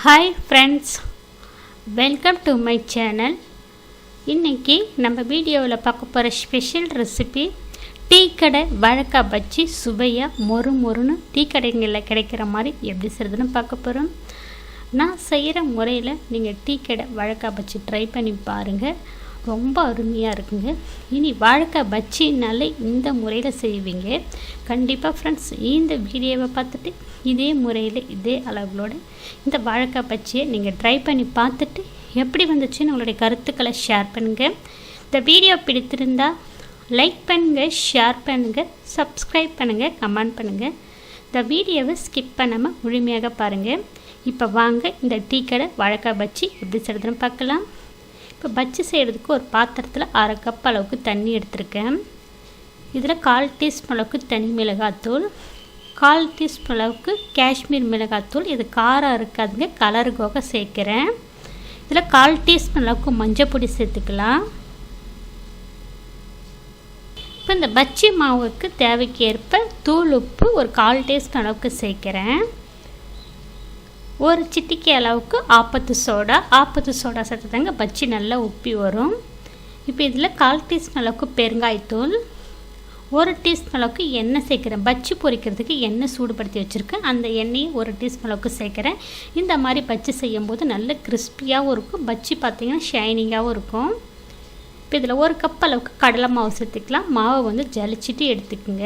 Hi friends welcome to my channel இன்றைக்கி நம்ம வீடியோவில் பார்க்க போகிற ஸ்பெஷல் ரெசிபி டீ கடை வழக்காக வச்சு சுவையாக மொறு மொறுன்னு டீ கடைங்களில் கிடைக்கிற மாதிரி எப்படி செய்கிறதுன்னு பார்க்க போகிறோம் நான் செய்கிற முறையில் நீங்கள் டீ கடை வழக்காக வச்சு ட்ரை பண்ணி பாருங்கள் ரொம்ப அருமையாக இருக்குங்க. இனி வாழைக்காய் பஜ்ஜினாலே இந்த முறையில் செய்வீங்க. கண்டிப்பாக ஃப்ரெண்ட்ஸ் இந்த வீடியோவை பார்த்துட்டு இதே முறையில் இதே அளவுகளோட இந்த வாழைக்காய் பஜ்ஜியை நீங்கள் ட்ரை பண்ணி பார்த்துட்டு எப்படி வந்துச்சுன்னு உங்களுடைய கருத்துக்களை ஷேர் பண்ணுங்கள் இந்த வீடியோ பிடித்திருந்தால் லைக் பண்ணுங்கள் ஷேர் பண்ணுங்கள் சப்ஸ்கிரைப் பண்ணுங்கள் கமெண்ட் பண்ணுங்கள் இந்த வீடியோவை ஸ்கிப் பண்ணாமல் முழுமையாக பாருங்கள் இப்போ வாங்க இந்த டீ கடை வாழைக்காய் பஜ்ஜி எப்படி செய்கிறதுன்னு பார்க்கலாம். இப்போ பஜ்ஜி செய்கிறதுக்கு ஒரு பாத்திரத்தில் அரை கப் அளவுக்கு தண்ணி எடுத்திருக்கேன். இதில் கால் டீஸ்பூன் அளவுக்கு தனி மிளகாத்தூள் கால் டீஸ்பூன் அளவுக்கு காஷ்மீர் மிளகாத்தூள் இது காரம் இருக்காதுங்க கலருக்காக சேர்க்குறேன். இதில் கால் டீஸ்பூன் அளவுக்கு மஞ்சள் பொடி சேர்த்துக்கலாம். இப்போ இந்த பஜ்ஜி மாவுக்கு தேவைக்கு ஏற்ப தூள் உப்பு ஒரு கால் டீஸ்பூன் அளவுக்கு சேர்க்குறேன். ஒரு சிட்டிக்கை அளவுக்கு ஆப்பத்து சோடா ஆப்பத்து சோடா சேர்த்து தாங்க பஜ்ஜி நல்லா உப்பி வரும். இப்போ இதில் கால் டீஸ்பூன் அளவுக்கு பெருங்காயத்தூள் ஒரு டீஸ்பூன் அளவுக்கு எண்ணெய் சேர்க்குறேன். பஜ்ஜி பொரிக்கிறதுக்கு எண்ணெய் சூடுபடுத்தி வச்சுருக்கேன். அந்த எண்ணெயை ஒரு டீஸ்பூன் அளவுக்கு சேர்க்குறேன். இந்த மாதிரி பஜ்ஜி செய்யும்போது நல்ல கிறிஸ்பியாகவும் இருக்கும். பஜ்ஜி பார்த்திங்கன்னா ஷைனிங்காகவும் இருக்கும். இப்போ இதில் ஒரு கப் அளவுக்கு கடலை மாவு சேர்த்துக்கலாம். மாவை வந்து ஜலிச்சிட்டு எடுத்துக்கோங்க.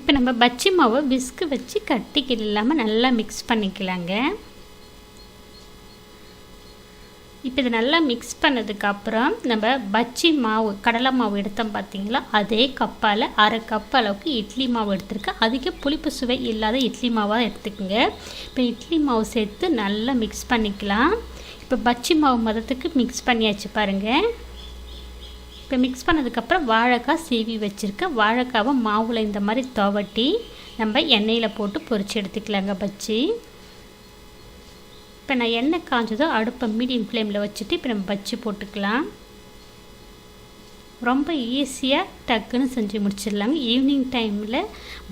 இப்போ நம்ம பஜ்ஜி மாவை விஸ்கு வச்சு கட்டிக்கில் இல்லாமல் நல்லா மிக்ஸ் பண்ணிக்கலாங்க. இப்போ இதை நல்லா மிக்ஸ் பண்ணதுக்கப்புறம் நம்ம பஜ்ஜி மாவு கடலை மாவு எடுத்தோம் பார்த்தீங்களா அதே கப்பால் அரை கப் அளவுக்கு இட்லி மாவு எடுத்திருக்கேன். அதிக புளிப்பு சுவை இல்லாத இட்லி மாவாக எடுத்துக்கோங்க. இப்போ இட்லி மாவு சேர்த்து நல்லா மிக்ஸ் பண்ணிக்கலாம். இப்போ பஜ்ஜி மாவு மதத்துக்கு மிக்ஸ் பண்ணியாச்சு பாருங்கள் இப்போ மிக்ஸ் பண்ணதுக்கப்புறம் வாழைக்காய் சீவி வச்சுருக்கேன். வாழைக்காவை மாவில் இந்த மாதிரி துவட்டி நம்ம எண்ணெயில் போட்டு பொரிச்சு எடுத்துக்கலாங்க பஜ்ஜி. இப்போ நான் எண்ணெய் காஞ்சதோ அடுப்பை மீடியம் ஃப்ளேமில் வச்சுட்டு இப்போ நம்ம பஜ்ஜி போட்டுக்கலாம். ரொம்ப ஈஸியாக டக்குன்னு செஞ்சு முடிச்சிடலாங்க. ஈவினிங் டைமில்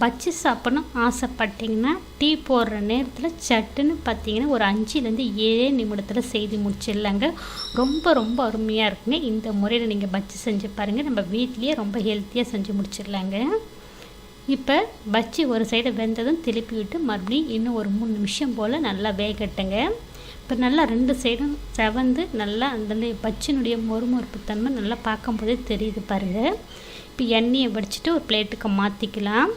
பஜ்ஜி சாப்பிட்ணும் ஆசைப்பட்டிங்கன்னா டீ போடுற நேரத்தில் சட்டுன்னு பார்த்தீங்கன்னா ஒரு அஞ்சுலேருந்து ஏழே நிமிடத்தில் செய்து முடிச்சிடலாங்க. ரொம்ப ரொம்ப அருமையாக இருக்குங்க. இந்த முறையில் நீங்கள் பஜ்ஜி செஞ்சு பாருங்கள் நம்ம வீட்லேயே ரொம்ப ஹெல்த்தியாக செஞ்சு முடிச்சிடலாங்க. இப்போ பஜ்ஜி ஒரு சைடு வெந்ததும் திருப்பி விட்டு மறுபடியும் இன்னும் ஒரு மூணு நிமிஷம் போல் நல்லா வேகட்டுங்க. இப்போ நல்லா ரெண்டு சைடும் செவந்து நல்லா அந்த பச்சினுடைய மொறுமொறுப்பு தன்மை நல்லா பார்க்கும்போதே தெரியுது பாருங்கள் இப்போ எண்ணெயை வடிச்சிட்டு ஒரு பிளேட்டுக்கு மாற்றிக்கலாம்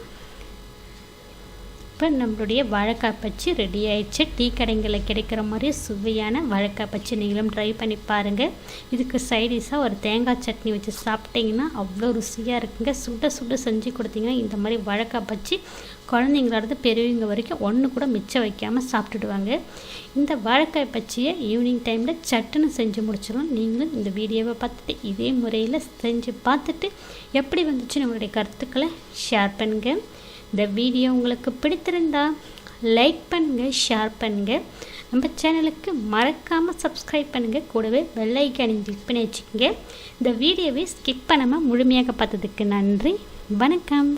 இப்போ நம்மளுடைய வாழைக்காய் பச்சி ரெடி ஆயிடுச்சு. டீ கடைங்களில் கிடைக்கிற மாதிரி சுவையான வாழைக்காய் பச்சி நீங்களும் ட்ரை பண்ணி பாருங்கள் இதுக்கு சைடிஷாக ஒரு தேங்காய் சட்னி வச்சு சாப்பிட்டிங்கன்னா அவ்வளோ ருசியாக இருக்குங்க. சுட சுட செஞ்சு கொடுத்தீங்கன்னா இந்த மாதிரி வாழைக்காய் பச்சி குழந்தைங்களது பெரியவங்க வரைக்கும் ஒன்று கூட மிச்சம் வைக்காமல் சாப்பிட்டுடுவாங்க. இந்த வாழைக்காய் பச்சியை ஈவினிங் டைமில் சட்டுன்னு செஞ்சு முடிச்சிடும் நீங்களும் இந்த வீடியோவை பார்த்துட்டு இதே முறையில் செஞ்சு பார்த்துட்டு எப்படி வந்துச்சு நம்மளுடைய கருத்துக்களை ஷேர் பண்ணுங்கள் இந்த வீடியோ உங்களுக்கு பிடித்திருந்தா லைக் பண்ணுங்கள் ஷேர் பண்ணுங்கள் நம்ம சேனலுக்கு மறக்காமல் சப்ஸ்கிரைப் பண்ணுங்கள் கூடவே வெள்ளைக்கானி கிளிக் பண்ணி வச்சுக்கோங்க. இந்த வீடியோவை ஸ்கிப் பண்ணாமல் முழுமையாக பார்த்ததுக்கு நன்றி. வணக்கம்.